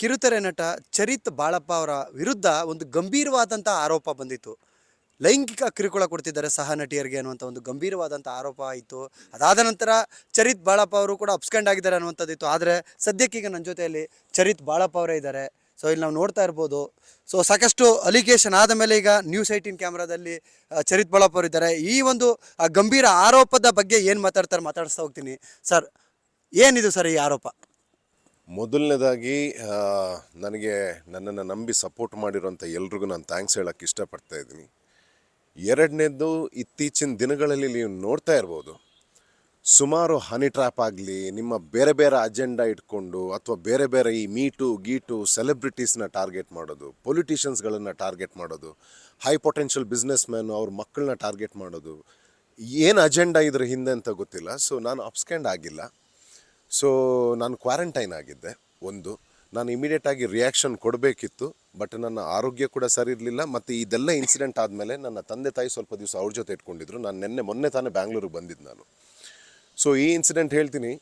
ಕಿರುತೆರೆ ನಟ ಚರಿತ್ ಬಾಳಪ್ಪ ಅವರ ವಿರುದ್ಧ ಒಂದು ಗಂಭೀರವಾದಂಥ ಆರೋಪ ಬಂದಿತ್ತು. ಲೈಂಗಿಕ ಕಿರುಕುಳ ಕೊಡ್ತಿದ್ದಾರೆ ಸಹ ನಟಿಯರಿಗೆ ಅನ್ನುವಂಥ ಒಂದು ಗಂಭೀರವಾದಂಥ ಆರೋಪ ಆಯಿತು. ಅದಾದ ನಂತರ ಚರಿತ್ ಬಾಳಪ್ಪ ಅವರು ಕೂಡ ಅಪ್ಸ್ಕೆಂಡ್ ಆಗಿದ್ದಾರೆ ಅನ್ನುವಂಥದ್ದಿತ್ತು ಆದರೆ ಸದ್ಯಕ್ಕೀಗ ನನ್ನ ಜೊತೆಯಲ್ಲಿ ಚರಿತ್ ಬಾಳಪ್ಪ ಅವರೇ ಇದ್ದಾರೆ. ಸೊ, ಇಲ್ಲಿ ನಾವು ನೋಡ್ತಾ ಇರ್ಬೋದು. ಸೊ, ಸಾಕಷ್ಟು ಅಲಿಗೇಷನ್ ಆದ ಮೇಲೆ ಈಗ ನ್ಯೂಸ್ ಏಯ್ಟೀನ್ ಕ್ಯಾಮ್ರಾದಲ್ಲಿ ಚರಿತ್ ಬಾಳಪ್ಪ ಅವರು ಇದ್ದಾರೆ. ಈ ಒಂದು ಗಂಭೀರ ಆರೋಪದ ಬಗ್ಗೆ ಏನು ಮಾತಾಡ್ತಾರೆ ಮಾತಾಡಿಸ್ತಾ ಹೋಗ್ತೀನಿ. ಸರ್, ಏನಿದು ಸರ್ ಈ ಆರೋಪ? ಮೊದಲನೇದಾಗಿ ನನಗೆ ನನ್ನನ್ನು ನಂಬಿ ಸಪೋರ್ಟ್ ಮಾಡಿರೋಂಥ ಎಲ್ರಿಗೂ ನಾನು ಥ್ಯಾಂಕ್ಸ್ ಹೇಳೋಕ್ಕೆ ಇಷ್ಟಪಡ್ತಾ ಇದ್ದೀನಿ. ಎರಡನೇದು ಇತ್ತೀಚಿನ ದಿನಗಳಲ್ಲಿ ನೀವು ನೋಡ್ತಾ ಇರ್ಬೋದು. ಸುಮಾರು ಹನಿ ಟ್ರ್ಯಾಪ್ ಆಗಲಿ, ನಿಮ್ಮ ಬೇರೆ ಬೇರೆ ಅಜೆಂಡಾ ಇಟ್ಕೊಂಡು ಅಥವಾ ಬೇರೆ ಬೇರೆ ಈ ಮೀಟು ಗೀಟು ಸೆಲೆಬ್ರಿಟೀಸ್ನ ಟಾರ್ಗೆಟ್ ಮಾಡೋದು ಪೊಲಿಟಿಷಿಯನ್ಸ್ಗಳನ್ನು ಟಾರ್ಗೆಟ್ ಮಾಡೋದು ಹೈ ಪೊಟೆನ್ಷಿಯಲ್ ಬಿಸ್ನೆಸ್ ಮ್ಯಾನು ಅವ್ರ ಮಕ್ಕಳನ್ನ ಟಾರ್ಗೆಟ್ ಮಾಡೋದು, ಏನು ಅಜೆಂಡಾ ಇದ್ರ ಹಿಂದೆ ಅಂತ ಗೊತ್ತಿಲ್ಲ. ಸೊ ನಾನು ಅಪ್ಸ್ಕ್ಯಾಂಡ್ ಆಗಿಲ್ಲ. ಸೊ ನಾನು ಕ್ವಾರಂಟೈನ್ ಆಗಿದ್ದೆ, ಒಂದು. ನಾನು ಇಮಿಡಿಯೇಟಾಗಿ ರಿಯಾಕ್ಷನ್ ಕೊಡಬೇಕಿತ್ತು ಬಟ್ ನನ್ನ ಆರೋಗ್ಯ ಕೂಡ ಸರಿ ಇರಲಿಲ್ಲ. ಮತ್ತು ಇದೆಲ್ಲ ಇನ್ಸಿಡೆಂಟ್ ಆದಮೇಲೆ ನನ್ನ ತಂದೆ ತಾಯಿ ಸ್ವಲ್ಪ ದಿವಸ ಅವ್ರ ಜೊತೆ ಇಟ್ಕೊಂಡಿದ್ರು. ನಾನು ನಿನ್ನೆ ಮೊನ್ನೆ ತಾನೇ ಬ್ಯಾಂಗ್ಳೂರಿಗೆ ಬಂದಿದ್ದು ನಾನು. ಸೊ ಈ ಇನ್ಸಿಡೆಂಟ್ ಹೇಳ್ತೀನಿ.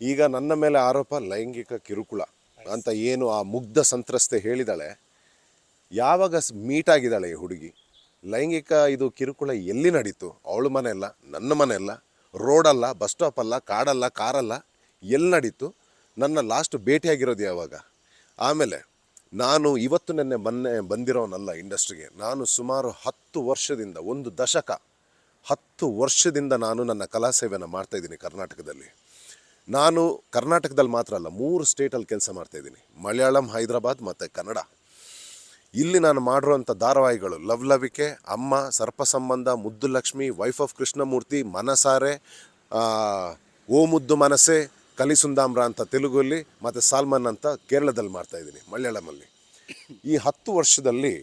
ಈಗ ನನ್ನ ಮೇಲೆ ಆರೋಪ ಲೈಂಗಿಕ ಕಿರುಕುಳ ಅಂತ ಏನು ಆ ಮುಗ್ಧ ಸಂತ್ರಸ್ತೆ ಹೇಳಿದಾಳೆ. ಯಾವಾಗ ಮೀಟ್ ಆಗಿದ್ದಾಳೆ ಈ ಹುಡುಗಿ? ಲೈಂಗಿಕ ಇದು ಕಿರುಕುಳ ಎಲ್ಲಿ ನಡೀತು? ಅವಳ ಮನೆ ಅಲ್ಲ, ನನ್ನ ಮನೆ ಅಲ್ಲ? ರೋಡಲ್ಲ, ಬಸ್ ಸ್ಟಾಪಲ್ಲ, ಕಾಡಲ್ಲ, ಕಾರಲ್ಲ ಎಲ್ಲಿ ನಡೀತು? ನನ್ನ ಲಾಸ್ಟ್ ಭೇಟಿಯಾಗಿರೋದು ಯಾವಾಗ? ಆಮೇಲೆ ನಾನು ಇವತ್ತು ನೆನ್ನೆ ಮೊನ್ನೆ ಬಂದಿರೋನಲ್ಲ ಇಂಡಸ್ಟ್ರಿಗೆ ನಾನು ಸುಮಾರು ಹತ್ತು ವರ್ಷದಿಂದ, ಒಂದು ದಶಕ, ಹತ್ತು ವರ್ಷದಿಂದ ನಾನು ನನ್ನ ಕಲಾ ಸೇವೆಯನ್ನು ಮಾಡ್ತಾಯಿದ್ದೀನಿ ಕರ್ನಾಟಕದಲ್ಲಿ. ನಾನು ಕರ್ನಾಟಕದಲ್ಲಿ ಮಾತ್ರ ಅಲ್ಲ, ಮೂರು ಸ್ಟೇಟಲ್ಲಿ ಕೆಲಸ ಮಾಡ್ತಾಯಿದ್ದೀನಿ ಮಲಯಾಳಂ, ಹೈದರಾಬಾದ್ ಮತ್ತು ಕನ್ನಡ. ಇಲ್ಲಿ ನಾನು ಮಾಡಿರುವಂಥ ಧಾರಾವಾಹಿಗಳು. ಲವ್ ಲವಿಕೆ ಅಮ್ಮ ಸರ್ಪ ಸಂಬಂಧ ಮುದ್ದು ಲಕ್ಷ್ಮಿ ವೈಫ್ ಆಫ್ ಕೃಷ್ಣಮೂರ್ತಿ, ಮನಸಾರೆ ಓ ಮುದ್ದು ಮನಸೆ ಕಲಿಸುಂದಾಮ್ರ ಅಂತ ತೆಲುಗಲ್ಲಿ ಮತ್ತು ಸಾಲ್ಮನ್ ಅಂತ ಕೇರಳದಲ್ಲಿ ಮಾಡ್ತಾಯಿದ್ದೀನಿ ಮಲಯಾಳಮಲ್ಲಿ. ಈ ಹತ್ತು ವರ್ಷದಲ್ಲಿ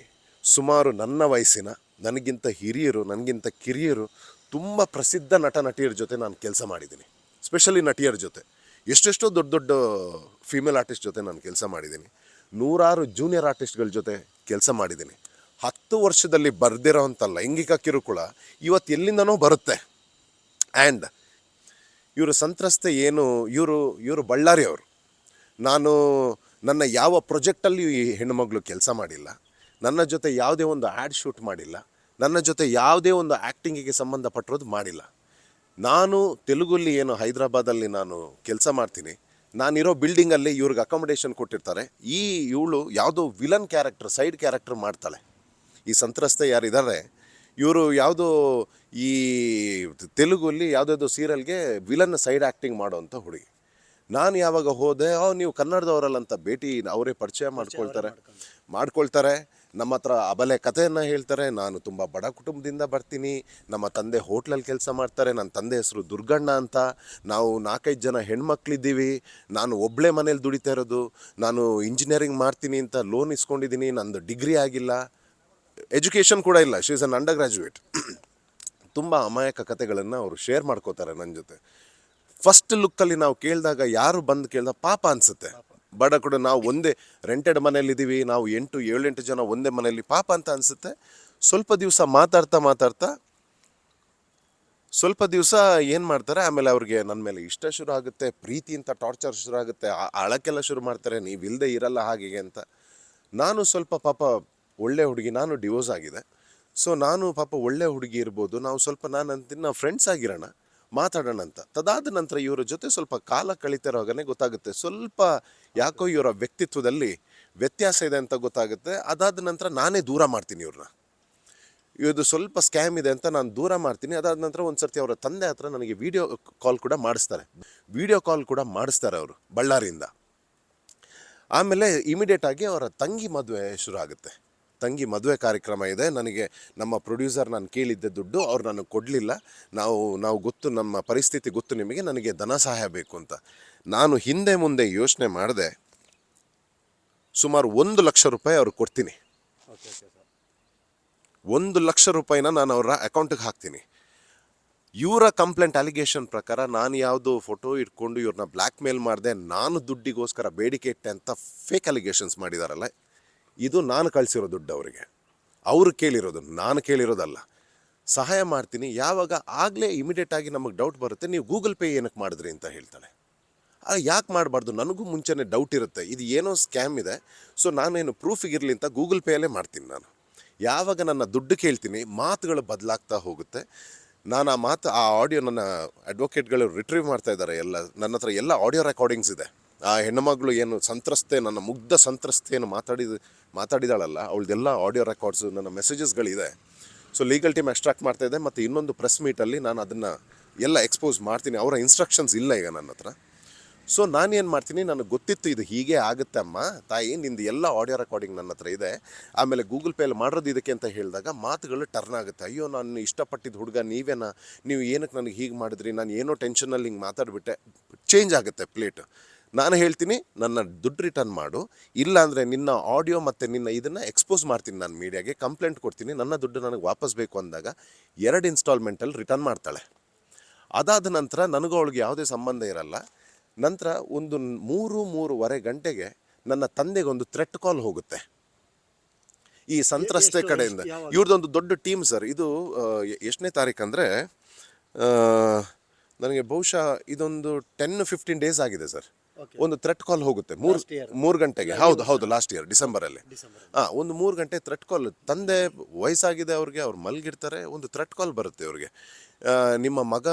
ಸುಮಾರು ನನ್ನ ವಯಸ್ಸಿನ, ನನಗಿಂತ ಹಿರಿಯರು, ನನಗಿಂತ ಕಿರಿಯರು ತುಂಬ ಪ್ರಸಿದ್ಧ ನಟ, ನಟಿಯರ ಜೊತೆ ನಾನು ಕೆಲಸ ಮಾಡಿದ್ದೀನಿ. ಸ್ಪೆಷಲಿ ನಟಿಯರ ಜೊತೆ. ಎಷ್ಟೆಷ್ಟೋ ದೊಡ್ಡ ದೊಡ್ಡ ಫೀಮೇಲ್ ಆರ್ಟಿಸ್ಟ್ ಜೊತೆ ನಾನು ಕೆಲಸ ಮಾಡಿದ್ದೀನಿ. ನೂರಾರು ಜೂನಿಯರ್ ಆರ್ಟಿಸ್ಟ್ಗಳ ಜೊತೆ ಕೆಲಸ ಮಾಡಿದ್ದೀನಿ. ಹತ್ತು ವರ್ಷದಲ್ಲಿ ಬರ್ದಿರೋವಂಥ ಲೈಂಗಿಕ ಕಿರುಕುಳ ಇವತ್ತು ಎಲ್ಲಿಂದನೋ ಬರುತ್ತೆ. ಆ್ಯಂಡ್ ಇವರು ಸಂತ್ರಸ್ತೆ ಏನು, ಇವರು ಇವರು ಬಳ್ಳಾರಿಯವರು ನಾನು ನನ್ನ ಯಾವ ಪ್ರೊಜೆಕ್ಟಲ್ಲಿ ಈ ಹೆಣ್ಣುಮಗಳು ಕೆಲಸ ಮಾಡಿಲ್ಲ. ನನ್ನ ಜೊತೆ ಯಾವುದೇ ಒಂದು ಆ್ಯಡ್ ಶೂಟ್ ಮಾಡಿಲ್ಲ. ನನ್ನ ಜೊತೆ ಯಾವುದೇ ಒಂದು ಆ್ಯಕ್ಟಿಂಗಿಗೆ ಸಂಬಂಧಪಟ್ಟಿರೋದು ಮಾಡಿಲ್ಲ. ನಾನು ತೆಲುಗಲ್ಲಿ ಏನು ಹೈದರಾಬಾದಲ್ಲಿ ನಾನು ಕೆಲಸ ಮಾಡ್ತೀನಿ. ನಾನಿರೋ ಬಿಲ್ಡಿಂಗಲ್ಲಿ ಇವ್ರಿಗೆ ಅಕಾಮಿಡೇಷನ್ ಕೊಟ್ಟಿರ್ತಾರೆ. ಈ ಇವಳು ಯಾವುದೋ ವಿಲನ್ ಕ್ಯಾರೆಕ್ಟರ್ ಸೈಡ್ ಕ್ಯಾರೆಕ್ಟರ್ ಮಾಡ್ತಾಳೆ. ಈ ಸಂತ್ರಸ್ತೆ ಯಾರಿದ್ದಾರೆ ಇವರು ಯಾವುದೋ ಈ ತೆಲುಗಲ್ಲಿ ಯಾವುದಾದ್ರು ಸೀರಿಯಲ್ಗೆ ವಿಲನ್ ಸೈಡ್ ಆ್ಯಕ್ಟಿಂಗ್ ಮಾಡೋವಂಥ ಹುಡುಗಿ. ನಾನು ಯಾವಾಗ ಹೋದೆ ನೀವು ಕನ್ನಡದವರಲ್ಲ ಅಂತ ಭೇಟಿ ಅವರೇ ಪರಿಚಯ ಮಾಡ್ಕೊಳ್ತಾರೆ. ಮಾಡ್ಕೊಳ್ತಾರೆ. ನಮ್ಮ ಹತ್ರ ಅಬಲೆ ಕಥೆಯನ್ನು ಹೇಳ್ತಾರೆ, ನಾನು ತುಂಬ ಬಡ ಕುಟುಂಬದಿಂದ ಬರ್ತೀನಿ, ನಮ್ಮ ತಂದೆ ಹೋಟ್ಲಲ್ಲಿ ಕೆಲಸ ಮಾಡ್ತಾರೆ ನನ್ನ ತಂದೆ ಹೆಸರು ದುರ್ಗಣ್ಣ ಅಂತ, ನಾವು ನಾಲ್ಕೈದು ಜನ ಹೆಣ್ಮಕ್ಳಿದ್ದೀವಿ, ನಾನು ಒಬ್ಬಳೇ ಮನೇಲಿ ದುಡಿತಾ ಇರೋದು, ನಾನು ಇಂಜಿನಿಯರಿಂಗ್ ಮಾಡ್ತೀನಿ ಅಂತ ಲೋನ್ ಇಸ್ಕೊಂಡಿದ್ದೀನಿ, ನಂದು ಡಿಗ್ರಿ ಆಗಿಲ್ಲ ಎಜುಕೇಷನ್ ಕೂಡ ಇಲ್ಲ she is an undergraduate ತುಂಬ ಅಮಾಯಕ ಕಥೆಗಳನ್ನು ಅವರು ಶೇರ್ ಮಾಡ್ಕೋತಾರೆ ನನ್ನ ಜೊತೆ. ಫಸ್ಟ್ ಲುಕ್ಕಲ್ಲಿ ನಾವು ಕೇಳಿದಾಗ ಯಾರು ಬಂದು ಕೇಳಿದ ಪಾಪ ಅನಿಸುತ್ತೆ. ಬಡ ಕೂಡ ನಾವು ಒಂದೇ ರೆಂಟೆಡ್ ಮನೇಲಿದ್ದೀವಿ ನಾವು ಎಂಟು, ಏಳೆಂಟು ಜನ ಒಂದೇ ಮನೆಯಲ್ಲಿ ಪಾಪ ಅಂತ ಅನಿಸುತ್ತೆ. ಸ್ವಲ್ಪ ದಿವಸ ಮಾತಾಡ್ತಾ ಮಾತಾಡ್ತಾ ಸ್ವಲ್ಪ ದಿವಸ ಏನು ಮಾಡ್ತಾರೆ, ಆಮೇಲೆ ಅವ್ರಿಗೆ ನನ್ನ ಮೇಲೆ ಇಷ್ಟ ಶುರು ಆಗುತ್ತೆ, ಪ್ರೀತಿ ಅಂತ ಟಾರ್ಚರ್ ಶುರು ಆಗುತ್ತೆ ಅಳಕ್ಕೆಲ್ಲ ಶುರು ಮಾಡ್ತಾರೆ, ನೀವು ಇಲ್ಲದೆ ಇರಲ್ಲ ಹಾಗೆ ಅಂತ. ನಾನು ಸ್ವಲ್ಪ ಪಾಪ ಒಳ್ಳೆ ಹುಡುಗಿ, ನಾನು ಡಿವೋರ್ಸ್ ಆಗಿದೆ. ಸೊ ನಾನು ಪಾಪ ಒಳ್ಳೆ ಹುಡುಗಿ ಇರ್ಬೋದು, ನಾವು ಸ್ವಲ್ಪ ನಾನು ಅಂತೀನಿ ಫ್ರೆಂಡ್ಸ್ ಆಗಿರೋಣ. ಮಾತಾಡೋಣ ಅಂತ ತದಾದ ನಂತರ ಇವರ ಜೊತೆ ಸ್ವಲ್ಪ ಕಾಲ ಕಳೀತಿರೋಗನೇ ಗೊತ್ತಾಗುತ್ತೆ. ಸ್ವಲ್ಪ ಯಾಕೋ ಇವರ ವ್ಯಕ್ತಿತ್ವದಲ್ಲಿ ವ್ಯತ್ಯಾಸ ಇದೆ ಅಂತ ಗೊತ್ತಾಗುತ್ತೆ. ಅದಾದ ನಂತರ ನಾನೇ ದೂರ ಮಾಡ್ತೀನಿ ಇವ್ರನ್ನ. ಇದು ಸ್ವಲ್ಪ ಸ್ಕ್ಯಾಮ್ ಇದೆ ಅಂತ ನಾನು ದೂರ ಮಾಡ್ತೀನಿ. ಅದಾದ ನಂತರ ಒಂದು ಸರ್ತಿ ಅವರ ತಂದೆ ಹತ್ರ ನನಗೆ ವಿಡಿಯೋ ಕಾಲ್ ಕೂಡ ಮಾಡಿಸ್ತಾರೆ. ವಿಡಿಯೋ ಕಾಲ್ ಕೂಡ ಮಾಡಿಸ್ತಾರೆ ಅವರು ಬಳ್ಳಾರಿಯಿಂದ. ಆಮೇಲೆ ಇಮಿಡಿಯೇಟ್ ಆಗಿ ಅವರ ತಂಗಿ ಮದುವೆ ಶುರು ಆಗುತ್ತೆ. ತಂಗಿ ಮದುವೆ ಕಾರ್ಯಕ್ರಮ ಇದೆ. ನನಗೆ ನಮ್ಮ ಪ್ರೊಡ್ಯೂಸರ್ ನಾನು ಕೇಳಿದ್ದೆ ದುಡ್ಡು ಅವ್ರು ನನಗೆ ಕೊಡಲಿಲ್ಲ. ನಾವು ನಾವು ಗೊತ್ತು ನಮ್ಮ ಪರಿಸ್ಥಿತಿ ಗೊತ್ತು ನಿಮಗೆ ನನಗೆ ಧನ ಸಹಾಯ ಬೇಕು ಅಂತ. ನಾನು ಹಿಂದೆ ಮುಂದೆ ಯೋಚನೆ ಮಾಡಿದೆ ಸುಮಾರು ಒಂದು ಲಕ್ಷ ರೂಪಾಯಿ ಅವ್ರಿಗೆ ಕೊಡ್ತೀನಿ. ಒಂದು ಲಕ್ಷ ರೂಪಾಯಿನ ನಾನು ಅವರ ಅಕೌಂಟಿಗೆ ಹಾಕ್ತೀನಿ. ಇವರ ಕಂಪ್ಲೇಂಟ್ ಅಲಿಗೇಷನ್ ಪ್ರಕಾರ ನಾನು ಯಾವುದೋ ಫೋಟೋ ಇಟ್ಕೊಂಡು ಇವ್ರನ್ನ ಬ್ಲ್ಯಾಕ್ ಮೇಲ್ ಮಾಡಿದೆ. ನಾನು ದುಡ್ಡಿಗೋಸ್ಕರ ಬೇಡಿಕೆ ಇಟ್ಟೆ ಅಂತ ಫೇಕ್ ಅಲಿಗೇಷನ್ಸ್ ಮಾಡಿದಾರಲ್ಲ. ಇದು ನಾನು ಕಳಿಸಿರೋ ದುಡ್ಡು ಅವರಿಗೆ. ಅವರು ಕೇಳಿರೋದು, ನಾನು ಕೇಳಿರೋದಲ್ಲ. ಸಹಾಯ ಮಾಡ್ತೀನಿ, ಯಾವಾಗ ಆಗಲೇ ಇಮಿಡಿಯೇಟ್ ಆಗಿ ನಮಗೆ ಡೌಟ್ ಬರುತ್ತೆ, ನೀವು ಗೂಗಲ್ ಪೇ ಏನಕ್ಕೆ ಮಾಡಿದ್ರಿ ಅಂತ ಹೇಳ್ತಾಳೆ. ಯಾಕೆ ಮಾಡಬಾರ್ದು? ನನಗೂ ಮುಂಚೆನೇ ಡೌಟ್ ಇರುತ್ತೆ. ಇದು ಏನೋ ಸ್ಕ್ಯಾಮ್ ಇದೆ ಸೊ ನಾನೇನು ಪ್ರೂಫಿಗಿರಲಿ ಅಂತ ಗೂಗಲ್ ಪೇಯಲ್ಲೇ ಮಾಡ್ತೀನಿ ನಾನು. ಯಾವಾಗ ನನ್ನ ದುಡ್ಡು ಕೇಳ್ತೀನಿ, ಮಾತುಗಳು ಬದಲಾಗ್ತಾ ಹೋಗುತ್ತೆ. ನಾನು ಆ ಮಾತು, ಆ ಆಡಿಯೋ ನನ್ನ ಅಡ್ವೊಕೇಟ್ಗಳು ರಿಟ್ರೀವ್ ಮಾಡ್ತಾ ಇದ್ದಾರೆ, ಎಲ್ಲ, ನನ್ನ ಹತ್ರ ಎಲ್ಲ ಆಡಿಯೋ ರೆಕಾರ್ಡಿಂಗ್ಸ್ ಇದೆ. ಆ ಹೆಣ್ಣುಮಗಳು ಏನು ಸಂತ್ರಸ್ತೆ, ನನ್ನ ಮುಗ್ಧ ಸಂತ್ರಸ್ತೆಯನ್ನು ಮಾತಾಡಿದ ಮಾತಾಡಿದಾಳಲ್ಲ, ಅವಳದೆಲ್ಲ ಆಡಿಯೋ ರೆಕಾರ್ಡ್ಸು ನನ್ನ ಮೆಸೇಜಸ್ಗಳಿದೆ ಸೊ ಲೀಗಲ್ ಟೀಮ್ ಎಕ್ಸ್ಟ್ರಾಕ್ಟ್ ಮಾಡ್ತಾ ಇದೆ ಮತ್ತು ಇನ್ನೊಂದು ಪ್ರೆಸ್ ಮೀಟಲ್ಲಿ ನಾನು ಅದನ್ನು ಎಲ್ಲ ಎಕ್ಸ್ಪೋಸ್ ಮಾಡ್ತೀನಿ. ಅವರ ಇನ್ಸ್ಟ್ರಕ್ಷನ್ಸ್ ಇಲ್ಲ ಈಗ ನನ್ನ ಹತ್ರ. ಸೊ ನಾನೇನು ಮಾಡ್ತೀನಿ, ನನಗೆ ಗೊತ್ತಿತ್ತು ಇದು ಹೀಗೆ ಆಗುತ್ತೆ ಅಮ್ಮ, ತಾಯಿ, ನಿಂದು ಎಲ್ಲ ಆಡಿಯೋ ರೆಕಾರ್ಡಿಂಗ್ ನನ್ನ ಹತ್ರ ಇದೆ. ಆಮೇಲೆ ಗೂಗಲ್ ಪೇಲಿ ಮಾಡೋದು ಇದಕ್ಕೆ ಅಂತ ಹೇಳಿದಾಗ ಮಾತುಗಳು ಟರ್ನ್ ಆಗುತ್ತೆ. ಅಯ್ಯೋ, ನಾನು ಇಷ್ಟಪಟ್ಟಿದ್ದ ಹುಡುಗ, ನೀವೇನಾ? ನೀವು ಏನಕ್ಕೆ ನನಗೆ ಹೀಗೆ ಮಾಡಿದ್ರಿ? ನಾನು ಏನೋ ಟೆನ್ಷನಲ್ಲಿ ಹಿಂಗೆ ಮಾತಾಡಿಬಿಟ್ಟೆ. ಚೇಂಜ್ ಆಗುತ್ತೆ ಪ್ಲೇಟ್ ನಾನು ಹೇಳ್ತೀನಿ ನನ್ನ ದುಡ್ಡು ರಿಟರ್ನ್ ಮಾಡು. ಇಲ್ಲಾಂದರೆ ನಿನ್ನ ಆಡಿಯೋ ಮತ್ತು ನಿನ್ನ ಇದನ್ನು ಎಕ್ಸ್ಪೋಸ್ ಮಾಡ್ತೀನಿ ನಾನು ಮೀಡಿಯಾಗೆ ಕಂಪ್ಲೇಂಟ್ ಕೊಡ್ತೀನಿ ನನ್ನ ದುಡ್ಡು ನನಗೆ ವಾಪಸ್ ಬೇಕು ಅಂದಾಗ ಎರಡು ಇನ್ಸ್ಟಾಲ್ಮೆಂಟಲ್ಲಿ ರಿಟರ್ನ್ ಮಾಡ್ತಾಳೆ. ಅದಾದ ನಂತರ ನನಗೂ ಅವಳಿಗೆ ಯಾವುದೇ ಸಂಬಂಧ ಇರಲ್ಲ. ನಂತರ ಒಂದು ಮೂರು ಮೂರುವರೆ ಗಂಟೆಗೆ ನನ್ನ ತಂದೆಗೆ ಒಂದು ಥ್ರೆಟ್ ಕಾಲ್ ಹೋಗುತ್ತೆ. ಈ ಸಂತ್ರಸ್ತೆ ಕಡೆಯಿಂದ? ಇವ್ರದ್ದೊಂದು ದೊಡ್ಡ ಟೀಮ್ ಸರ್ ಇದು ಎಷ್ಟನೇ ತಾರೀಕು ಅಂದರೆ ನನಗೆ ಬಹುಶಃ ಇದೊಂದು ಟೆನ್ ಫಿಫ್ಟೀನ್ ಡೇಸ್ ಆಗಿದೆ ಸರ್. ಒಂದು ಥ್ರೆಟ್ ಕಾಲ್ ಹೋಗುತ್ತೆ. ಮೂರು. ಮೂರು ಗಂಟೆಗೆ. ಹೌದು ಹೌದು ಲಾಸ್ಟ್ ಇಯರ್ ಡಿಸೆಂಬರಲ್ಲಿ ಡಿಸೆಂಬರ್ ಹಾಂ ಒಂದು ಮೂರು ಗಂಟೆ ಥ್ರೆಟ್ ಕಾಲ್ ತಂದೆ ವಯಸ್ಸಾಗಿದೆ ಅವ್ರಿಗೆ ಅವ್ರು ಮಲಗಿರ್ತಾರೆ ಒಂದು ಥ್ರೆಟ್ ಕಾಲ್ ಬರುತ್ತೆ ಅವ್ರಿಗೆ ನಿಮ್ಮ ಮಗ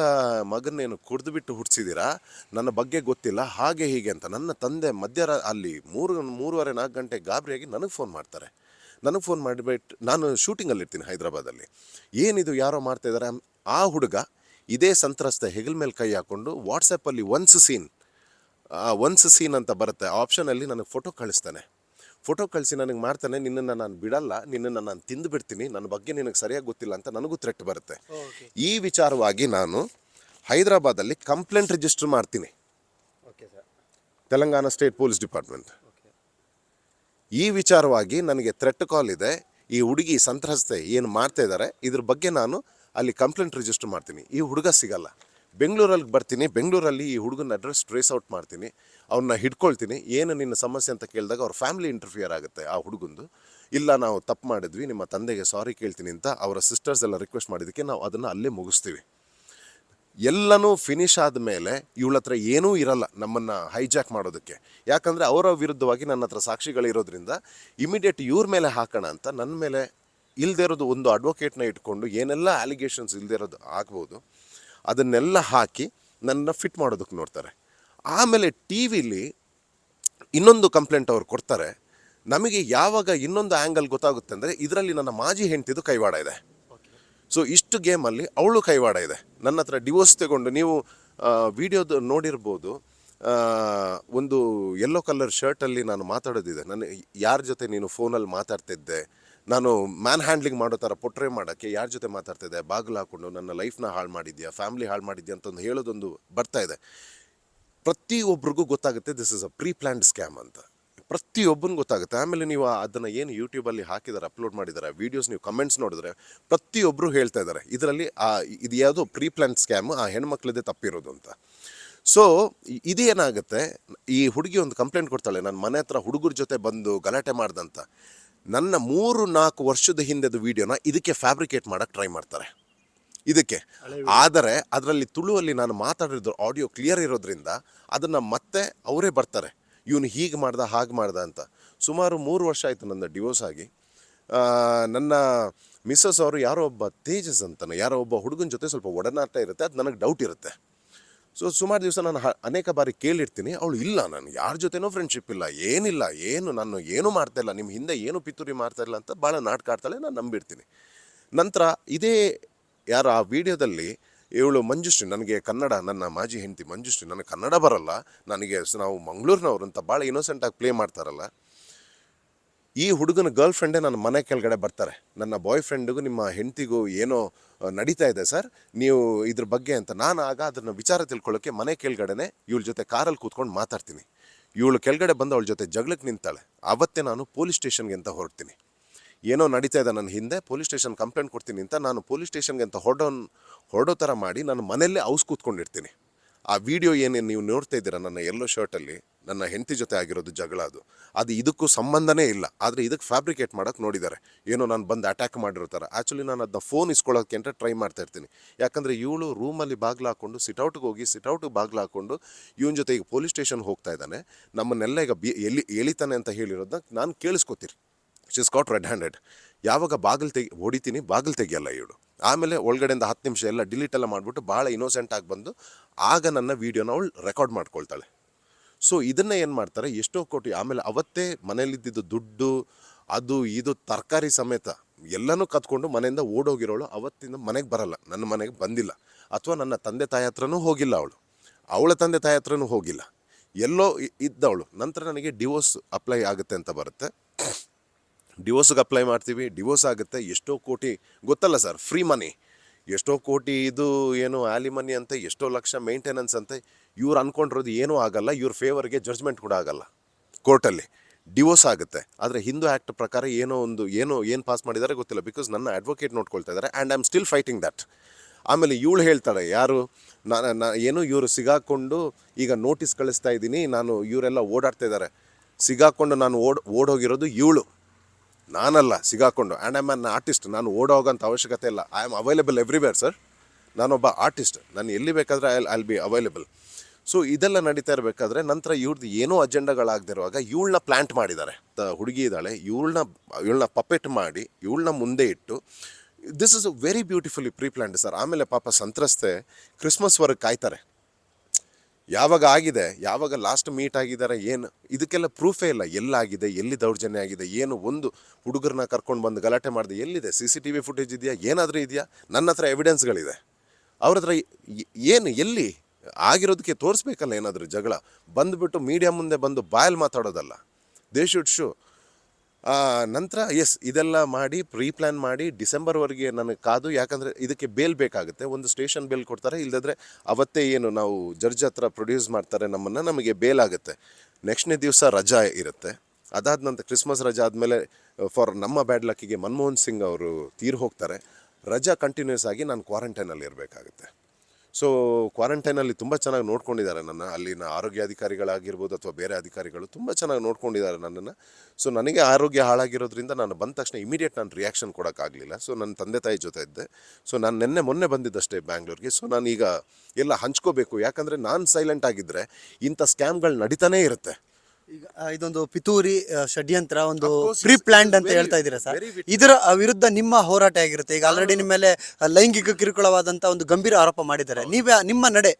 ಮಗನೇನು ಕುಡಿದು ಬಿಟ್ಟು ಹುಟ್ಟಿಸಿದ್ದೀರಾ ನನ್ನ ಬಗ್ಗೆ ಗೊತ್ತಿಲ್ಲ ಹಾಗೆ ಹೀಗೆ ಅಂತ. ನನ್ನ ತಂದೆ ಮಧ್ಯರ ಅಲ್ಲಿ ಮೂರು ಮೂರುವರೆ ನಾಲ್ಕು ಗಂಟೆ ಗಾಬರಿಯಾಗಿ ನನಗೆ ಫೋನ್ ಮಾಡ್ತಾರೆ. ನನಗೆ ಫೋನ್ ಮಾಡಿಬಿಟ್ಟು ನಾನು ಶೂಟಿಂಗಲ್ಲಿ ಇರ್ತೀನಿ ಹೈದರಾಬಾದಲ್ಲಿ ಏನಿದು ಯಾರೋ ಮಾಡ್ತಾ ಇದ್ದಾರೆ ಆ ಹುಡುಗ ಇದೇ ಸಂತ್ರಸ್ತ ಹೆಗಲ್ ಮೇಲೆ ಕೈ ಹಾಕ್ಕೊಂಡು ವಾಟ್ಸಪ್ಪಲ್ಲಿ ಒನ್ಸ್ ಸೀನ್ ಒನ್ಸ್ ಸೀನ್ ಅಂತ ಬರುತ್ತೆ. ಆಪ್ಷನಲ್ಲಿ ನನಗೆ ಫೋಟೋ ಕಳಿಸ್ತಾನೆ. ಫೋಟೋ ಕಳಿಸಿ ನನಗೆ ಮಾಡ್ತಾನೆ ನಿನ್ನನ್ನು ನಾನು ಬಿಡಲ್ಲ ನಿನ್ನನ್ನು ನಾನು ತಿಂದು ಬಿಡ್ತೀನಿ ನನ್ನ ಬಗ್ಗೆ ನಿನಗೆ ಸರಿಯಾಗಿ ಗೊತ್ತಿಲ್ಲ ಅಂತ ನನಗೂ ಥ್ರೆಟ್ ಬರುತ್ತೆ. ಈ ವಿಚಾರವಾಗಿ ನಾನು ಹೈದರಾಬಾದಲ್ಲಿ ಕಂಪ್ಲೇಂಟ್ ರಿಜಿಸ್ಟರ್ ಮಾಡ್ತೀನಿ. Okay sir Telangana state police department okay ಈ ವಿಚಾರವಾಗಿ ನನಗೆ ಥ್ರೆಟ್ ಕಾಲ್ ಇದೆ. ಈ ಹುಡುಗಿ ಸಂತ್ರಸ್ತೆ ಏನು ಮಾಡ್ತಾ ಇದ್ದಾರೆ ಇದ್ರ ಬಗ್ಗೆ ನಾನು ಅಲ್ಲಿ ಕಂಪ್ಲೇಂಟ್ ರಿಜಿಸ್ಟರ್ ಮಾಡ್ತೀನಿ. ಈ ಹುಡುಗ ಸಿಗಲ್ಲ. ಬೆಂಗಳೂರಲ್ಲಿ ಬರ್ತೀನಿ, ಬೆಂಗಳೂರಲ್ಲಿ ಈ ಹುಡುಗನ ಅಡ್ರೆಸ್ ಟ್ರೇಸ್ ಔಟ್ ಮಾಡ್ತೀನಿ ಅವನ್ನ ಹಿಡ್ಕೊಳ್ತೀನಿ, ಏನು ನಿನ್ನ ಸಮಸ್ಯೆ ಅಂತ ಕೇಳಿದಾಗ ಅವ್ರ ಫ್ಯಾಮಿಲಿ ಇಂಟರ್ಫಿಯರ್ ಆಗುತ್ತೆ ಆ ಹುಡುಗಂದು. ಇಲ್ಲ, ನಾವು ತಪ್ಪು ಮಾಡಿದ್ವಿ, ನಿಮ್ಮ ತಂದೆಗೆ ಸಾರಿ ಕೇಳ್ತೀನಿ ಅಂತ ಅವರ ಸಿಸ್ಟರ್ಸ್ ಎಲ್ಲ ರಿಕ್ವೆಸ್ಟ್ ಮಾಡಿದ್ದಕ್ಕೆ ನಾವು ಅದನ್ನು ಅಲ್ಲೇ ಮುಗಿಸ್ತೀವಿ. ಎಲ್ಲನೂ ಫಿನಿಶ್ ಆದಮೇಲೆ ಇವಳ ಹತ್ರ ಏನೂ ಇರಲ್ಲ ನಮ್ಮನ್ನು ಹೈಜಾಕ್ ಮಾಡೋದಕ್ಕೆ. ಯಾಕಂದರೆ ಅವರ ವಿರುದ್ಧವಾಗಿ ನನ್ನ ಹತ್ರ ಸಾಕ್ಷಿಗಳಿರೋದ್ರಿಂದ ಇಮಿಡಿಯೇಟ್ ಇವ್ರ ಮೇಲೆ ಹಾಕೋಣ ಅಂತ ನನ್ನ ಮೇಲೆ ಇಲ್ಲದೇ ಇರೋದು ಒಂದು ಅಡ್ವೊಕೇಟ್ನ ಇಟ್ಕೊಂಡು ಏನೆಲ್ಲ ಅಲಿಗೇಷನ್ಸ್ ಇಲ್ಲದೇ ಇರೋದು ಆಗ್ಬೋದು ಅದನ್ನೆಲ್ಲ ಹಾಕಿ ನನ್ನ ಫಿಟ್ ಮಾಡೋದಕ್ಕೆ ನೋಡ್ತಾರೆ. ಆಮೇಲೆ ಟಿ ವಿಲಿ ಇನ್ನೊಂದು ಕಂಪ್ಲೇಂಟ್ ಅವ್ರು ಕೊಡ್ತಾರೆ. ನಮಗೆ ಯಾವಾಗ ಇನ್ನೊಂದು ಆ್ಯಂಗಲ್ ಗೊತ್ತಾಗುತ್ತೆ ಅಂದರೆ ಇದರಲ್ಲಿ ನನ್ನ ಮಾಜಿ ಹೆಂಡತಿದು ಕೈವಾಡ ಇದೆ. ಸೊ ಇಷ್ಟು ಗೇಮಲ್ಲಿ ಅವಳು ಕೈವಾಡ ಇದೆ. ನನ್ನ ಹತ್ರ ಡಿವೋರ್ಸ್ ತಗೊಂಡು ನೀವು ವಿಡಿಯೋದು ನೋಡಿರ್ಬೋದು. ಒಂದು ಯೆಲ್ಲೋ ಕಲರ್ ಶರ್ಟಲ್ಲಿ ನಾನು ಮಾತಾಡೋದಿದೆ. ನನ್ನ, ಯಾರ ಜೊತೆ ನೀನು ಫೋನಲ್ಲಿ ಮಾತಾಡ್ತಿದ್ದೆ? ನಾನು ಮ್ಯಾನ್ ಹ್ಯಾಂಡ್ಲಿಂಗ್ ಮಾಡೋ ಥರ ಪೊಟ್ರೆ ಮಾಡೋಕ್ಕೆ ಯಾರ ಜೊತೆ ಮಾತಾಡ್ತಿದ್ದೆ ಬಾಗಿಲು ಹಾಕ್ಕೊಂಡು ನನ್ನ ಲೈಫ್ನ ಹಾಳು ಮಾಡಿದ್ಯಾ? ಫ್ಯಾಮಿಲಿ ಹಾಳು ಮಾಡಿದ್ಯಾ ಅಂತ ಒಂದು ಹೇಳೋದೊಂದು ಬರ್ತಾ ಇದೆ. ಪ್ರತಿಯೊಬ್ಬರಿಗೂ ಗೊತ್ತಾಗುತ್ತೆ this is a pre planned scam ಅಂತ. ಪ್ರತಿಯೊಬ್ಬನ ಗೊತ್ತಾಗುತ್ತೆ. ಆಮೇಲೆ ನೀವು ಅದನ್ನು ಏನು ಯೂಟ್ಯೂಬಲ್ಲಿ ಹಾಕಿದ್ದಾರೆ ಅಪ್ಲೋಡ್ ಮಾಡಿದ್ದಾರೆ ವೀಡಿಯೋಸ್ ನೀವು ಕಮೆಂಟ್ಸ್ ನೋಡಿದ್ರೆ ಪ್ರತಿಯೊಬ್ಬರು ಹೇಳ್ತಾ ಇದ್ದಾರೆ ಇದರಲ್ಲಿ ಆ, ಇದು ಯಾವುದೋ ಪ್ರೀ ಪ್ಲ್ಯಾನ್ ಸ್ಕ್ಯಾಮ್ ಆ ಹೆಣ್ಮಕ್ಳದೇ ತಪ್ಪಿರೋದು ಅಂತ. ಸೊ ಇದೇನಾಗುತ್ತೆ? ಈ ಹುಡುಗಿ ಒಂದು ಕಂಪ್ಲೇಂಟ್ ಕೊಡ್ತಾಳೆ ನನ್ನ ಮನೆ ಹತ್ರ ಹುಡುಗರ ಜೊತೆ ಬಂದು ಗಲಾಟೆ ಮಾಡ್ದಂತ ನನ್ನ ಮೂರು ನಾಲ್ಕು ವರ್ಷದ ಹಿಂದೆದ ವೀಡಿಯೋನ ಇದಕ್ಕೆ ಫ್ಯಾಬ್ರಿಕೇಟ್ ಮಾಡೋಕ್ಕೆ ಟ್ರೈ ಮಾಡ್ತಾರೆ. ಇದಕ್ಕೆ. ಆದರೆ ಅದರಲ್ಲಿ ತುಳುವಲ್ಲಿ ನಾನು ಮಾತಾಡಿರೋ ಆಡಿಯೋ ಕ್ಲಿಯರ್ ಇರೋದ್ರಿಂದ ಅದನ್ನು ಮತ್ತೆ ಅವರೇ ಬರ್ತಾರೆ. ಇವನು ಹೀಗೆ ಮಾಡ್ದ ಹಾಗೆ ಮಾಡ್ದ ಅಂತ. ಸುಮಾರು ಮೂರು ವರ್ಷ ಆಯಿತು ನನ್ನ ಡಿವೋರ್ಸ್ ಆಗಿ. ನನ್ನ ಮಿಸ್ಸಸ್ ಅವರು ಯಾರೋ ಒಬ್ಬ ತೇಜಸ್ ಅಂತಾನೆ ಯಾರೋ ಒಬ್ಬ ಹುಡುಗನ ಜೊತೆ ಸ್ವಲ್ಪ ಒಡನಾಟ ಇರುತ್ತೆ ಅದು ನನಗೆ ಡೌಟ್ ಇರುತ್ತೆ. ಸೊ ಸುಮಾರು ದಿವಸ ನಾನು ಅನೇಕ ಬಾರಿ ಕೇಳಿರ್ತೀನಿ, ಅವಳು ಇಲ್ಲ, ನಾನು ಯಾರ ಜೊತೆನೂ ಫ್ರೆಂಡ್ಶಿಪ್ ಇಲ್ಲ, ಏನಿಲ್ಲ, ಏನು, ನಾನು ಏನೂ ಮಾಡ್ತಾ ಇಲ್ಲ ನಿಮ್ಮ ಹಿಂದೆ ಏನು ಪಿತೂರಿ ಮಾಡ್ತಾ ಇಲ್ಲ ಅಂತ ಭಾಳ ನಾಟಕ ಆಡ್ತಾಳೆ ನಾನು ನಂಬಿಡ್ತೀನಿ ನಂತರ ಇದೇ ಯಾರು ಆ ವಿಡಿಯೋದಲ್ಲಿ ಇವಳು ಮಂಜುಶ್ರೀ, ನನಗೆ ಕನ್ನಡ, ನನ್ನ ಮಾಜಿ ಹೆಂಡತಿ ಮಂಜುಶ್ರೀ, ನನಗೆ ಕನ್ನಡ ಬರಲ್ಲ, ನನಗೆ ನಾವು ಮಂಗಳೂರಿನವ್ರು ಅಂತ ಭಾಳ ಇನ್ನೋಸೆಂಟಾಗಿ ಪ್ಲೇ ಮಾಡ್ತಾರಲ್ಲ ಈ ಹುಡುಗನ ಗರ್ಲ್ ಫ್ರೆಂಡೇ ನನ್ನ ಮನೆ ಕೆಳಗಡೆ ಬರ್ತಾರೆ. ನನ್ನ ಬಾಯ್ ಫ್ರೆಂಡಿಗೂ ನಿಮ್ಮ ಹೆಂಡತಿಗೂ ಏನೋ ನಡೀತಾ ಇದೆ ಸರ್. ನೀವು ಇದ್ರ ಬಗ್ಗೆ ಅಂತ ನಾನು ಆಗ ಅದನ್ನು ವಿಚಾರ ತಿಳ್ಕೊಳ್ಳೋಕ್ಕೆ ಮನೆ ಕೆಳಗಡೆನೆ ಇವಳ ಜೊತೆ ಕಾರಲ್ಲಿ ಕೂತ್ಕೊಂಡು ಮಾತಾಡ್ತೀನಿ. ಇವಳು ಕೆಳಗಡೆ ಬಂದು ಅವಳ ಜೊತೆ ಜಗಳಕ್ಕೆ ನಿಂತಾಳೆ. ಆವತ್ತೇ ನಾನು ಪೊಲೀಸ್ ಸ್ಟೇಷನ್ಗೆ ಅಂತ ಹೊರಡ್ತೀನಿ. ಏನೋ ನಡೀತಾ ಇದೆ ನನ್ನ ಹಿಂದೆ, ಪೊಲೀಸ್ ಸ್ಟೇಷನ್ ಕಂಪ್ಲೇಂಟ್ ಕೊಡ್ತೀನಿ ಅಂತ ನಾನು ಪೊಲೀಸ್ ಸ್ಟೇಷನ್ಗೆ ಅಂತ ಹೊರಡೋ ಹೊರಡೋ ಥರ ಮಾಡಿ ನಾನು ಮನೆಯಲ್ಲೇ ಔಸ್ ಕೂತ್ಕೊಂಡಿರ್ತೀನಿ. ಆ ವಿಡಿಯೋ ಏನೇನು ನೀವು ನೋಡ್ತಾ ಇದ್ದೀರಾ ನನ್ನ ಎಲ್ಲೋ ಶರ್ಟಲ್ಲಿ ನನ್ನ ಹೆಂಡತಿ ಜೊತೆ ಆಗಿರೋದು ಜಗಳ ಅದು. ಅದು ಇದಕ್ಕೂ ಸಂಬಂಧನೇ ಇಲ್ಲ. ಆದರೆ ಇದಕ್ಕೆ ಫ್ಯಾಬ್ರಿಕೇಟ್ ಮಾಡೋಕ್ಕೆ ನೋಡಿದ್ದಾರೆ. ಏನೋ ನಾನು ಬಂದು ಅಟ್ಯಾಕ್ ಮಾಡಿರ್ತಾರೆ. ಆ್ಯಕ್ಚುಲಿ ನಾನು ಅದನ್ನ ಫೋನ್ ಇಸ್ಕೊಳ್ಳೋಕ್ಕೆ ಅಂತ ಟ್ರೈ ಮಾಡ್ತಾ ಇರ್ತೀನಿ. ಯಾಕಂದರೆ ಇವಳು ರೂಮಲ್ಲಿ ಬಾಗಿಲು ಹಾಕ್ಕೊಂಡು ಸಿಟೌಟ್ಗೆ ಹೋಗಿ ಸಿಟೌಟ್ಗೆ ಬಾಗಿಲು ಹಾಕ್ಕೊಂಡು ಇವನ ಜೊತೆ ಈಗ ಪೊಲೀಸ್ ಸ್ಟೇಷನ್ ಹೋಗ್ತಾ ಇದ್ದಾನೆ. ನಮ್ಮನ್ನೆಲ್ಲ ಈಗ ಬಿ ಎಲ್ಲಿ ಎಳಿತಾನೆ ಅಂತ ಹೇಳಿರೋದನ್ನ ನಾನು ಕೇಳಿಸ್ಕೊತೀರಿ. ಶಿಸ್ ಕಾಟ್ ರೆಡ್ ಹ್ಯಾಂಡೆಡ್ ಯಾವಾಗ ಬಾಗಿಲು ತೆಗಿ ಹೊಡಿತೀನಿ, ಬಾಗಿಲು ತೆಗಿಯಲ್ಲ ಇವಳು. ಆಮೇಲೆ ಒಳಗಡೆಯಿಂದ ಹತ್ತು ನಿಮಿಷ ಎಲ್ಲ ಡಿಲೀಟ್ ಎಲ್ಲ ಮಾಡಿಬಿಟ್ಟು ಭಾಳ ಇನ್ನೋಸೆಂಟ್ ಆಗಿ ಬಂದು ಆಗ ನನ್ನ ವೀಡಿಯೋನ ಅವಳು ರೆಕಾರ್ಡ್ ಮಾಡ್ಕೊಳ್ತಾಳೆ. ಸೊ ಇದನ್ನ ಏನು ಮಾಡ್ತಾರೆ? ಎಷ್ಟೋ ಕೋಟಿ, ಆಮೇಲೆ ಅವತ್ತೇ ಮನೇಲಿದ್ದಿದ್ದು ದುಡ್ಡು, ಅದು, ಇದು, ತರಕಾರಿ ಸಮೇತ ಎಲ್ಲನೂ ಕತ್ಕೊಂಡು ಮನೆಯಿಂದ ಓಡೋಗಿರೋಳು. ಅವತ್ತಿಂದ ಮನೆಗೆ ಬರಲ್ಲ. ನನ್ನ ಮನೆಗೆ ಬಂದಿಲ್ಲ. ಅಥವಾ ನನ್ನ ತಂದೆ ತಾಯಿ ಹತ್ರನೂ ಹೋಗಿಲ್ಲ ಅವಳು. ಅವಳ ತಂದೆ ತಾಯಿ ಹತ್ರನೂ ಹೋಗಿಲ್ಲ. ಎಲ್ಲೋ ಇದ್ದವಳು. ನಂತರ ನನಗೆ ಡಿವೋರ್ಸ್ ಅಪ್ಲೈ ಆಗುತ್ತೆ ಅಂತ ಬರುತ್ತೆ. ಡಿವೋರ್ಸ್ಗೆ ಅಪ್ಲೈ ಮಾಡ್ತೀವಿ. ಡಿವೋರ್ಸ್ ಆಗುತ್ತೆ. ಎಷ್ಟೋ ಕೋಟಿ, ಗೊತ್ತಲ್ಲ ಸರ್, ಫ್ರೀ ಮನಿ. ಎಷ್ಟೋ ಕೋಟಿ ಇದು, ಏನು, ಆಲಿಮನಿ ಅಂತ, ಎಷ್ಟೋ ಲಕ್ಷ ಮೇಂಟೆನೆನ್ಸ್ ಅಂತ. ಇವ್ರು ಅನ್ಕೊಂಡಿರೋದು ಏನೂ ಆಗಲ್ಲ, ಇವ್ರ ಫೇವರ್ಗೆ ಜಡ್ಜ್ಮೆಂಟ್ ಕೂಡ ಆಗಲ್ಲ. ಕೋರ್ಟಲ್ಲಿ ಡಿವೋರ್ಸ್ ಆಗುತ್ತೆ. ಆದರೆ ಹಿಂದೂ ಆ್ಯಕ್ಟ್ ಪ್ರಕಾರ ಏನೋ ಒಂದು, ಏನೋ, ಏನು ಪಾಸ್ ಮಾಡಿದ್ದಾರೆ ಗೊತ್ತಿಲ್ಲ. ಬಿಕಾಸ್ ನನ್ನ ಅಡ್ವೊಕೇಟ್ ನೋಡ್ಕೊಳ್ತಾ ಇದ್ದಾರೆ and I am still fighting that ಆಮೇಲೆ ಇವಳು ಹೇಳ್ತಾಳೆ, ಯಾರು? ನಾನು ಏನು ಇವರು ಸಿಗಾಕೊಂಡು ಈಗ ನೋಟಿಸ್ ಕಳಿಸ್ತಾ ಇದ್ದೀನಿ, ನಾನು ಇವರೆಲ್ಲ ಓಡಾಡ್ತಾ ಇದ್ದಾರೆ ಸಿಗಾಕೊಂಡು ನಾನು ಓಡ್, ಓಡೋಗಿರೋದು ಇವಳು. ನಾನಲ್ಲ ಸಿಗಾಕೊಂಡು. ಆ್ಯಂಡ್ ಆಮ್ ಅನ್ ಆರ್ಟಿಸ್ಟ್ ನಾನು ಓಡೋಗೋಂಥ ಅವಶ್ಯಕತೆ ಇಲ್ಲ. I am available everywhere sir ನಾನೊಬ್ಬ ಆರ್ಟಿಸ್ಟ್ ನಾನು ಎಲ್ಲಿ ಬೇಕಾದರೆ I I'll be available so ಇದೆಲ್ಲ ನಡೀತಾ ಇರಬೇಕಾದ್ರೆ ನಂತರ ಇವ್ರದ್ದು ಏನೋ ಅಜೆಂಡಾಗಳಾಗದಿರುವಾಗ ಇವಳನ್ನ ಪ್ಲ್ಯಾಂಟ್ ಮಾಡಿದ್ದಾರೆ. ಹುಡುಗಿ ಇದ್ದಾಳೆ, ಇವಳನ್ನ ಇವಳನ್ನ ಪಪೆಟ್ ಮಾಡಿ, ಇವಳನ್ನ ಮುಂದೆ ಇಟ್ಟು this is very beautifully pre planned sir ಆಮೇಲೆ ಪಾಪ ಸಂತ್ರಸ್ತೆ ಕ್ರಿಸ್ಮಸ್ವರೆಗೆ ಕಾಯ್ತಾರೆ. ಯಾವಾಗ ಆಗಿದೆ, ಯಾವಾಗ ಲಾಸ್ಟ್ ಮೀಟ್ ಆಗಿದ್ದಾರೆ, ಏನು, ಇದಕ್ಕೆಲ್ಲ ಪ್ರೂಫೇ ಇಲ್ಲ. ಎಲ್ಲಾಗಿದೆ, ಎಲ್ಲಿ ದೌರ್ಜನ್ಯ ಆಗಿದೆ, ಏನು, ಒಂದು ಹುಡುಗರನ್ನ ಕರ್ಕೊಂಡು ಬಂದು ಗಲಾಟೆ ಮಾಡಿದೆ, ಎಲ್ಲಿದೆ C C T V footage ಇದೆಯಾ, ಏನಾದರೂ ಇದೆಯಾ? ನನ್ನ ಹತ್ರ ಎವಿಡೆನ್ಸ್ಗಳಿದೆ ಅವ್ರ ಹತ್ರ ಏನು, ಎಲ್ಲಿ? ಆಗಿರೋದಕ್ಕೆ ತೋರಿಸ್ಬೇಕಲ್ಲ ಏನಾದರೂ ಜಗಳ. ಬಂದುಬಿಟ್ಟು ಮೀಡಿಯಾ ಮುಂದೆ ಬಂದು ಬಾಯಲ್ಲಿ ಮಾತಾಡೋದಲ್ಲ. ದೇ ಶುಡ್ ಶೂ ನಂತರ ಎಸ್ ಇದೆಲ್ಲ ಮಾಡಿ ಪ್ರೀ ಪ್ಲ್ಯಾನ್ ಮಾಡಿ, ಡಿಸೆಂಬರ್ವರೆಗೆ ನನಗೆ ಕಾದು, ಯಾಕಂದರೆ ಇದಕ್ಕೆ ಬೇಲ್ ಬೇಕಾಗುತ್ತೆ. ಒಂದು ಸ್ಟೇಷನ್ ಬೇಲ್ ಕೊಡ್ತಾರೆ ಇಲ್ಲದ್ರೆ ಅವತ್ತೇ ಏನು ನಾವು ಜಡ್ಜ್ ಹತ್ರ ಪ್ರೊಡ್ಯೂಸ್ ಮಾಡ್ತಾರೆ ನಮ್ಮನ್ನು, ನಮಗೆ ಬೇಲ್ ಆಗುತ್ತೆ. ನೆಕ್ಸ್ಟ್ನೇ ದಿವಸ ರಜಾ ಇರುತ್ತೆ. ಅದಾದ ನಂತರ ಕ್ರಿಸ್ಮಸ್ ರಜಾ ಆದಮೇಲೆ ಫಾರ್ ನಮ್ಮ ಬ್ಯಾಡ್ ಲಕ್ಕಿಗೆ ಮನಮೋಹನ್ ಸಿಂಗ್ ಅವರು ತೀರ್ ಹೋಗ್ತಾರೆ. ರಜಾ ಕಂಟಿನ್ಯೂಸ್ ಆಗಿ ನಾನು ಕ್ವಾರಂಟೈನಲ್ಲಿ ಇರಬೇಕಾಗುತ್ತೆ ಸೊ ಕ್ವಾರಂಟೈನಲ್ಲಿ ತುಂಬ ಚೆನ್ನಾಗಿ ನೋಡ್ಕೊಂಡಿದ್ದಾರೆ ನನ್ನ. ಅಲ್ಲಿನ ಆರೋಗ್ಯಾಧಿಕಾರಿಗಳಾಗಿರ್ಬೋದು ಅಥವಾ ಬೇರೆ ಅಧಿಕಾರಿಗಳು ತುಂಬ ಚೆನ್ನಾಗಿ ನೋಡ್ಕೊಂಡಿದ್ದಾರೆ ನನ್ನನ್ನು. ಸೊ ನನಗೆ ಆರೋಗ್ಯ ಹಾಳಾಗಿರೋದ್ರಿಂದ ನಾನು ಬಂದ ತಕ್ಷಣ ಇಮಿಡಿಯೇಟ್ ನಾನು ರಿಯಾಕ್ಷನ್ ಕೊಡೋಕ್ಕಾಗಲಿಲ್ಲ. ಸೊ ನನ್ನ ತಂದೆ ತಾಯಿ ಜೊತೆ ಇದ್ದೆ. ಸೊ ನಾನು ನಿನ್ನೆ ಮೊನ್ನೆ ಬಂದಿದ್ದಷ್ಟೇ ಬ್ಯಾಂಗ್ಳೂರಿಗೆ. ಸೊ ನಾನೀಗ ಎಲ್ಲ ಹಂಚ್ಕೋಬೇಕು. ಯಾಕಂದರೆ ನಾನು ಸೈಲೆಂಟ್ ಆಗಿದ್ದರೆ ಇಂಥ ಸ್ಕ್ಯಾಮ್ಗಳು ನಡೀತಾನೇ ಇರುತ್ತೆ. ಈಗ ಆ, ಇದೊಂದು ಪಿತೂರಿ ಆ, ಷಡ್ಯಂತ್ರ ಒಂದು ಪ್ರೀ ಪ್ಲಾನ್ಡ್ ಅಂತ ಹೇಳ್ತಾ ಇದ್ದೀರಾ ಸರ್? ಇದರ ವಿರುದ್ಧ ನಿಮ್ಮ ಹೋರಾಟ ಆಗಿರುತ್ತೆ ಈಗ ಆಲ್ರೆಡಿ ನಿಮ್ಮ ಮೇಲೆ ಆ, ಲೈಂಗಿಕ ಕಿರುಕುಳವಾದಂತ ಒಂದು ಗಂಭೀರ ಆರೋಪ ಮಾಡಿದ್ದಾರೆ. ನೀವೇ ನಿಮ್ಮ ನಡೆ.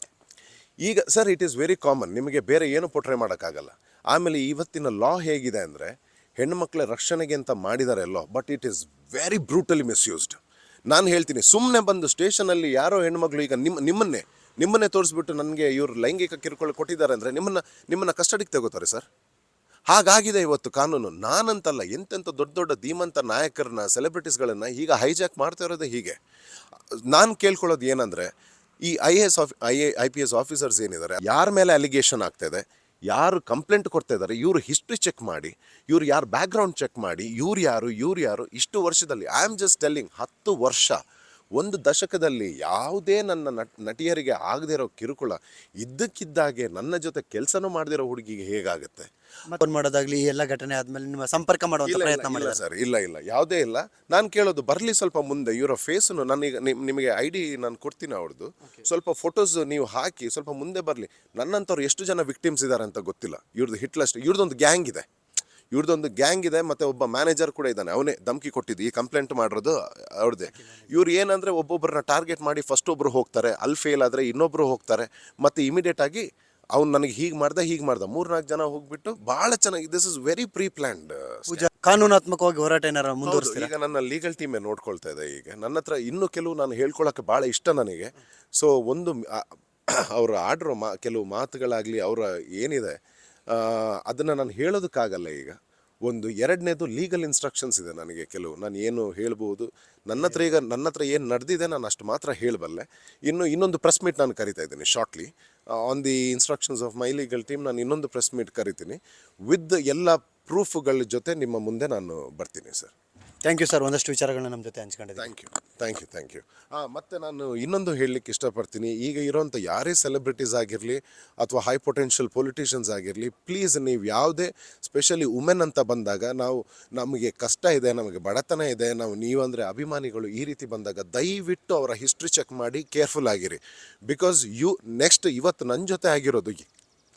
ಈಗ sir it is very common ನಿಮಗೆ ಬೇರೆ ಏನು ಪೊಟ್ರೆ ಮಾಡೋಕ್ಕಾಗಲ್ಲ. ಆಮೇಲೆ ಇವತ್ತಿನ ಲಾ ಹೇಗಿದೆ ಅಂದರೆ ಹೆಣ್ಣುಮಕ್ಕಳ ರಕ್ಷಣೆಗೆ ಅಂತ ಮಾಡಿದ್ದಾರೆ ಎಲ್ಲೋ but it is very brutally misused ನಾನು ಹೇಳ್ತೀನಿ ಸುಮ್ಮನೆ ಬಂದು ಸ್ಟೇಷನಲ್ಲಿ ಯಾರೋ ಹೆಣ್ಮಕ್ಳು ಈಗ ನಿಮ್ಮ ನಿಮ್ಮನ್ನೇ ನಿಮ್ಮನ್ನೇ ತೋರಿಸ್ಬಿಟ್ಟು ನನಗೆ ಇವರು ಲೈಂಗಿಕ ಕಿರುಕುಳ ಕೊಟ್ಟಿದ್ದಾರೆ ಅಂದರೆ ನಿಮ್ಮನ್ನು ನಿಮ್ಮನ್ನು ಕಸ್ಟಡಿಗೆ ತಗೋತಾರೆ ಸರ್? ಹಾಗಾಗಿದೆ ಇವತ್ತು ಕಾನೂನು. ನಾನಂತಲ್ಲ, ಎಂತೆಂಥ ದೊಡ್ಡ ದೊಡ್ಡ ಧೀಮಂತ ನಾಯಕರನ್ನ ಸೆಲೆಬ್ರಿಟೀಸ್ಗಳನ್ನು ಈಗ ಹೈಜಾಕ್ ಮಾಡ್ತಾ ಇರೋದು ಹೀಗೆ. ನಾನು ಕೇಳ್ಕೊಳ್ಳೋದು ಏನಂದರೆ, ಈ I A S of I A I P S officers ಏನಿದ್ದಾರೆ, ಯಾರ ಮೇಲೆ ಅಲಿಗೇಷನ್ ಆಗ್ತಾಯಿದೆ ಯಾರು ಕಂಪ್ಲೇಂಟ್ ಕೊಡ್ತಾ ಇದ್ದಾರೆ, ಇವರು ಹಿಸ್ಟ್ರಿ ಚೆಕ್ ಮಾಡಿ, ಇವ್ರು ಯಾರು ಬ್ಯಾಕ್ಗ್ರೌಂಡ್ ಚೆಕ್ ಮಾಡಿ, ಇವ್ರು ಯಾರು ಇವ್ರು ಯಾರು, ಇಷ್ಟು ವರ್ಷದಲ್ಲಿ ಐ ಆಮ್ ಜಸ್ಟ್ ಟೆಲ್ಲಿಂಗ್ ಹತ್ತು ವರ್ಷ ಒಂದು ದಶಕದಲ್ಲಿ ಯಾವುದೇ ನನ್ನ ನಟ್ ನಟಿಯರಿಗೆ ಆಗದೇ ಇರೋ ಕಿರುಕುಳ ಇದ್ದಕ್ಕಿದ್ದಾಗೆ ನನ್ನ ಜೊತೆ ಕೆಲಸನೂ ಮಾಡದಿರೋ ಹುಡುಗಿಗೆ ಹೇಗಾಗುತ್ತೆ? ಮಾಡೋದಾಗ್ಲಿ ಈ ಎಲ್ಲ ಘಟನೆ ಆದ್ಮೇಲೆ ನಿಮ್ಮ ಸಂಪರ್ಕ ಮಾಡುವಂತ ಪ್ರಯತ್ನ ಸರ್ ಇಲ್ಲ ಇಲ್ಲ ಯಾವುದೇ ಇಲ್ಲ. ನಾನು ಕೇಳೋದು ಬರಲಿ ಸ್ವಲ್ಪ ಮುಂದೆ ಇವರ ಫೇಸನ್ನು ನನಗೆ ನಿಮ್- ನಿಮಗೆ ಐ ಡಿ ನಾನು ಕೊಡ್ತೀನಿ ಅವ್ರದ್ದು ಸ್ವಲ್ಪ ಫೋಟೋಸ್ ನೀವು ಹಾಕಿ ಸ್ವಲ್ಪ ಮುಂದೆ ಬರಲಿ. ನನ್ನಂಥವ್ರು ಎಷ್ಟು ಜನ ವಿಕ್ಟಿಮ್ಸ್ ಇದ್ದಾರೆ ಅಂತ ಗೊತ್ತಿಲ್ಲ. ಇವ್ರದ್ದು ಹಿಟ್ಲಸ್ಟ್ ಇವ್ರದ್ದೊಂದು ಗ್ಯಾಂಗ್ ಇದೆ. ಇವ್ರದ್ದೊಂದು ಗ್ಯಾಂಗ್ ಇದೆ ಮತ್ತೆ ಒಬ್ಬ ಮ್ಯಾನೇಜರ್ ಕೂಡ ಇದ್ದಾನೆ. ಅವನೇ ಧಮಕಿ ಕೊಟ್ಟಿದ್ದು ಈ ಕಂಪ್ಲೇಂಟ್ ಮಾಡಿರೋದು ಅವ್ರದ್ದೇ ಇವ್ರು ಏನಂದ್ರೆ ಒಬ್ಬೊಬ್ಬರನ್ನ ಟಾರ್ಗೆಟ್ ಮಾಡಿ ಫಸ್ಟ್ ಒಬ್ರು ಹೋಗ್ತಾರೆ ಅಲ್ಲಿ ಫೇಲ್ ಆದರೆ ಇನ್ನೊಬ್ರು ಹೋಗ್ತಾರೆ ಮತ್ತೆ ಇಮಿಡಿಯೇಟ್ ಆಗಿ ಅವ್ನು ನನಗೆ ಹೀಗೆ ಮಾಡ್ದೆ ಹೀಗೆ ಮಾಡ್ದೆ. ಮೂರ್ನಾಲ್ಕು ಜನ ಹೋಗ್ಬಿಟ್ಟು ಭಾಳ ಚೆನ್ನಾಗಿ this is very pre planned ಕಾನೂನಾತ್ಮಕವಾಗಿ ಹೋರಾಟ ಏನಾರ ಮುಂದುವರಿಸ್ತೀರಾ? ಈಗ ನನ್ನ ಲೀಗಲ್ ಟೀಮೇ ನೋಡ್ಕೊಳ್ತಾ ಇದೆ ಈಗ. ನನ್ನ ಹತ್ರ ಇನ್ನೂ ಕೆಲವು ನಾನು ಹೇಳ್ಕೊಳಕ್ಕೆ ಭಾಳ ಇಷ್ಟ ನನಗೆ. ಸೊ ಒಂದು ಅವರ ಆಡಿರೋ ಮಾ ಕೆಲವು ಮಾತುಗಳಾಗಲಿ ಅವರ ಏನಿದೆ ಅದನ್ನು ನಾನು ಹೇಳೋದಕ್ಕಾಗಲ್ಲ ಈಗ. ಒಂದು ಎರಡನೇದು ಲೀಗಲ್ ಇನ್ಸ್ಟ್ರಕ್ಷನ್ಸ್ ಇದೆ ನನಗೆ ಕೆಲವು. ನಾನು ಏನು ಹೇಳ್ಬೋದು, ನನ್ನ ಹತ್ರ ಈಗ ನನ್ನ ಹತ್ರ ಏನು ನಡೆದಿದೆ ನಾನು ಅಷ್ಟು ಮಾತ್ರ ಹೇಳಬಲ್ಲೆ. ಇನ್ನು ಇನ್ನೊಂದು ಪ್ರೆಸ್ ಮೀಟ್ ನಾನು ಕರಿತಾ ಇದ್ದೀನಿ shortly on the instructions of my legal team ನಾನು ಇನ್ನೊಂದು ಪ್ರೆಸ್ ಮೀಟ್ ಕರಿತೀನಿ. ವಿತ್ ಎಲ್ಲ ಪ್ರೂಫ್ಗಳ ಜೊತೆ ನಿಮ್ಮ ಮುಂದೆ ನಾನು ಬರ್ತೀನಿ ಸರ್ ಥ್ಯಾಂಕ್ ಯು ಸರ್ ಒಂದಷ್ಟು ವಿಚಾರಗಳನ್ನ ನಮ್ಮ ಜೊತೆ ಹಂಚ್ಕೊಂಡಿದ್ದೀವಿ. Thank you thank you thank you ಮತ್ತೆ ನಾನು ಇನ್ನೊಂದು ಹೇಳಲಿಕ್ಕೆ ಇಷ್ಟಪಡ್ತೀನಿ. ಈಗ ಇರೋಂಥ ಯಾರೇ ಸೆಲೆಬ್ರಿಟೀಸ್ ಆಗಿರಲಿ ಅಥವಾ ಹೈ ಪೊಟೆನ್ಷಿಯಲ್ ಪೊಲಿಟಿಷಿಯನ್ಸ್ ಆಗಿರಲಿ ಪ್ಲೀಸ್ ನೀವು ಯಾವುದೇ ಸ್ಪೆಷಲಿ ವುಮೆನ್ ಅಂತ ಬಂದಾಗ ನಾವು ನಮಗೆ ಕಷ್ಟ ಇದೆ, ನಮಗೆ ಬಡತನ ಇದೆ, ನಾವು ನೀವಂದರೆ ಅಭಿಮಾನಿಗಳು ಈ ರೀತಿ ಬಂದಾಗ ದಯವಿಟ್ಟು ಅವರ ಹಿಸ್ಟ್ರಿ ಚೆಕ್ ಮಾಡಿ ಕೇರ್ಫುಲ್ ಆಗಿರಿ. ಬಿಕಾಸ್ ಯು ನೆಕ್ಸ್ಟ್ ಇವತ್ತು ನನ್ನ ಜೊತೆ ಆಗಿರೋದು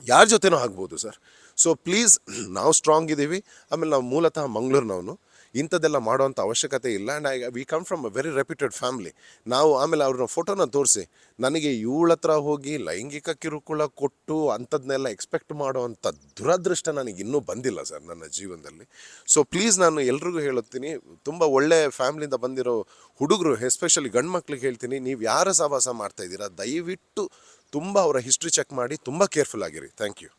ಯಾರ ಜೊತೆನೂ ಆಗ್ಬೋದು ಸರ್ ಸೊ ಪ್ಲೀಸ್ ನಾವು ಸ್ಟ್ರಾಂಗ್ ಇದ್ದೀವಿ ಆಮೇಲೆ ನಾವು ಮೂಲತಃ ಮಂಗಳೂರಿನವನು. ಇಂಥದ್ದೆಲ್ಲ ಮಾಡೋವಂಥ ಅವಶ್ಯಕತೆ ಇಲ್ಲ. And I we come from a very reputed family ನಾವು ಆಮೇಲೆ ಅವ್ರನ್ನ ಫೋಟೋನ ತೋರಿಸಿ, ನನಗೆ ಇವಳ ಹತ್ರ ಹೋಗಿ ಲೈಂಗಿಕ ಕಿರುಕುಳ ಕೊಟ್ಟು ಅಂಥದ್ದನ್ನೆಲ್ಲ ಎಕ್ಸ್ಪೆಕ್ಟ್ ಮಾಡುವಂಥ ದುರದೃಷ್ಟ ನನಗೆ ಇನ್ನೂ ಬಂದಿಲ್ಲ ಸರ್ ನನ್ನ ಜೀವನದಲ್ಲಿ. ಸೊ ಪ್ಲೀಸ್ ನಾನು ಎಲ್ರಿಗೂ ಹೇಳುತ್ತೀನಿ, ತುಂಬ ಒಳ್ಳೆ ಫ್ಯಾಮ್ಲಿಯಿಂದ ಬಂದಿರೋ ಹುಡುಗರು ಎಸ್ಪೆಷಲಿ ಗಂಡು ಮಕ್ಳಿಗೆ ಹೇಳ್ತೀನಿ, ನೀವು ಯಾರ ಸಹವಾಸ ಮಾಡ್ತಾ ಇದ್ದೀರಾ, ದಯವಿಟ್ಟು ತುಂಬ ಅವರ ಹಿಸ್ಟ್ರಿ ಚೆಕ್ ಮಾಡಿ, ತುಂಬ ಕೇರ್ಫುಲ್ ಆಗಿರಿ. ಥ್ಯಾಂಕ್ ಯು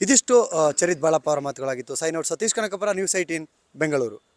ಇದಿಷ್ಟು ಚರಿತ್ ಬಾಳಪ್ಪ ಅವರ ಮಾತುಗಳಾಗಿತ್ತು. Sign out Satish Kanakapura news eighteen Bengaluru.